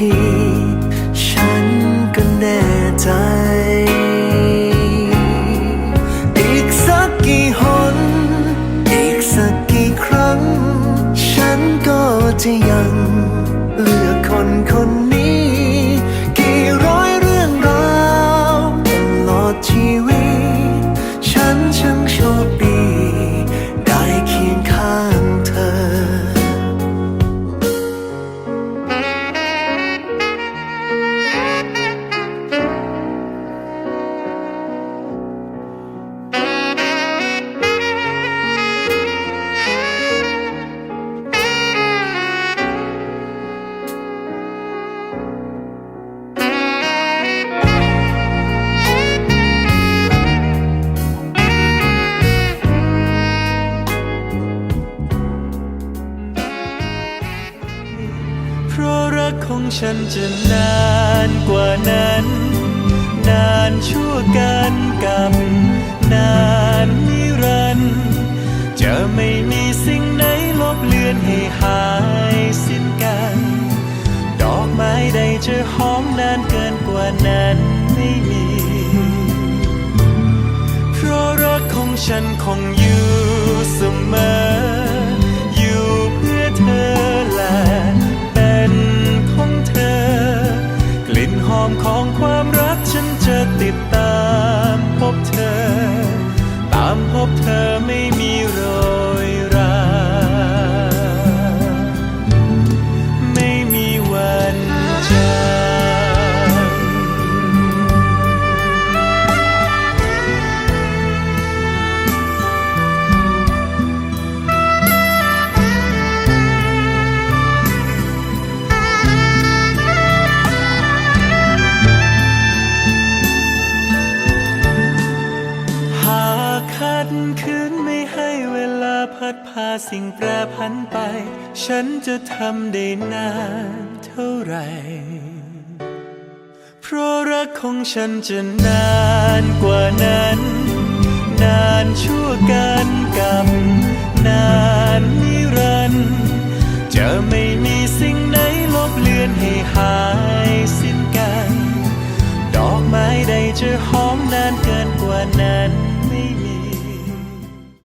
ทีฉันก็แน่ใจ อีกสักกี่หน อีกสักกี่ครั้ง ฉันก็จะยัง ของฉันจะนานกว่านั้น นานชั่วกันกับนานนิรันด์จะไม่มีสิ่งไหนลบเลือนให้หายสิ้นกัน ดอกไม้ใดจะหอมนานเกินกว่านั้นไม่มี เพราะรักของฉันคงอยู่ มของความรักฉันจะติดตามพบเธอ ตามพบเธอไม่มีโรอ ดขืนไม่ให้เวลาพัดพาสิ่งแปรพันไป ฉันจะทำได้นานเท่าไหร่ เพราะรักของฉันจะนานกว่านั้น นานชั่วกันกั